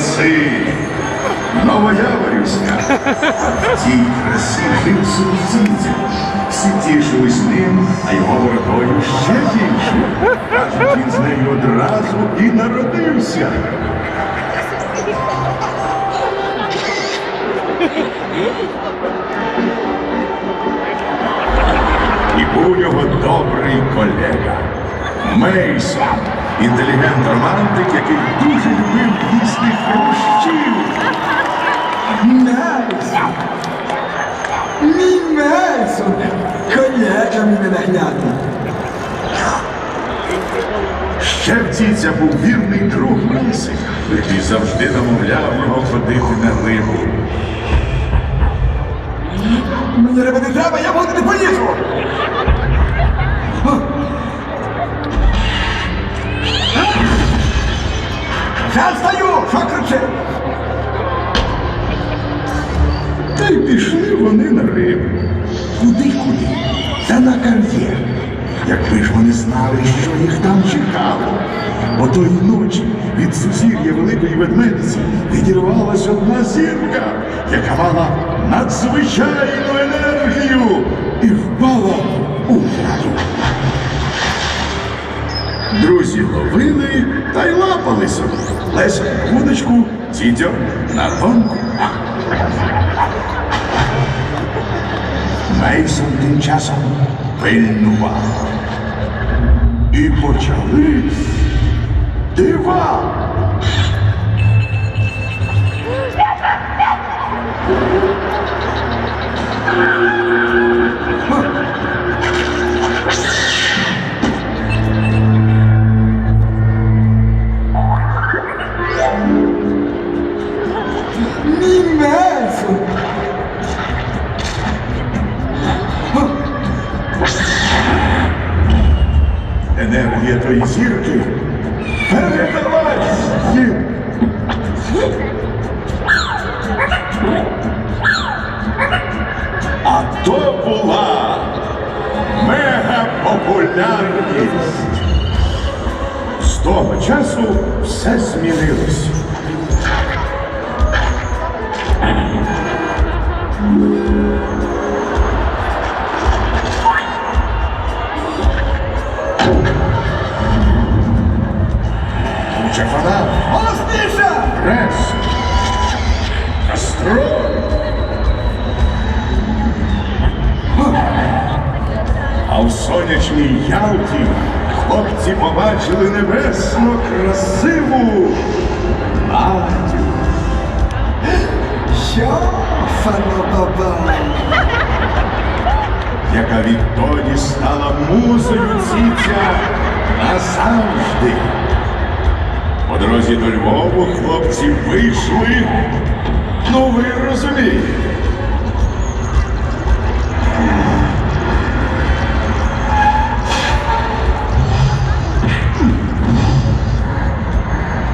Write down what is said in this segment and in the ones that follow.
краси. Новояворівська. А тій красі жив собі. Всі тішились ним, а його воротою ще більше. Кажуть, він з нею одразу і народився. І був у нього добрий колега. Мейсон, інтелігент-романтик, який дуже любив їсти хрущів. Мельсон! Мій Мельсон! Колега мій ненаглядний. Ще в дідя був вірний друг Мисик, який завжди намовляв його ходити на рибу. Мені риби не треба, я воду не полізу! Вже стою! Що кричи? Та й пішли вони на рибу. Куди-куди? Та на кар'єр. Якби ж вони знали, що їх там чекало. Бо тої ночі від сузір'я Великої Ведмедиці відірвалась одна зірка, яка мала надзвичайну енергію і впала у воду. Друзі ловили та й лапалися. Леся вудочку, дідьо на гонку. Мейсон тим часом пильнував. І почали дива. Енергія тої зірки передалась їм. А то була мегапопулярність. З того часу все змінилось. Фанат, Голосніше! прес, кастроль. А в сонячній Ялті хлопці побачили небесно красиву Надю. Що, фанобаба? яка відтоді стала музою циця назавжди. Дорозі до Львову хлопці вийшли. Ну, ви розумієте.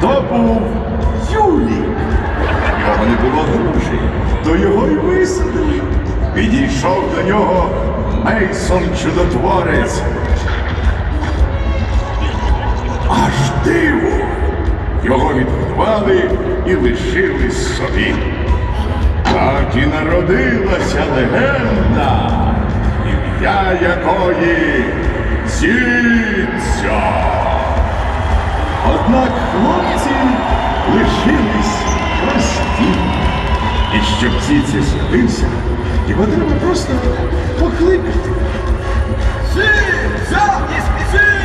То був Юлій. В нього не було грошей, то його й висадили. Підійшов до нього Мейсон чудотворець. Аж диво! Його відгодували і лишили собі. Так і народилася легенда, ім'я якої Зіця. Однак хлопці лишились прості. І щоб Зіця з'явився, його треба просто покликати. За! Сі!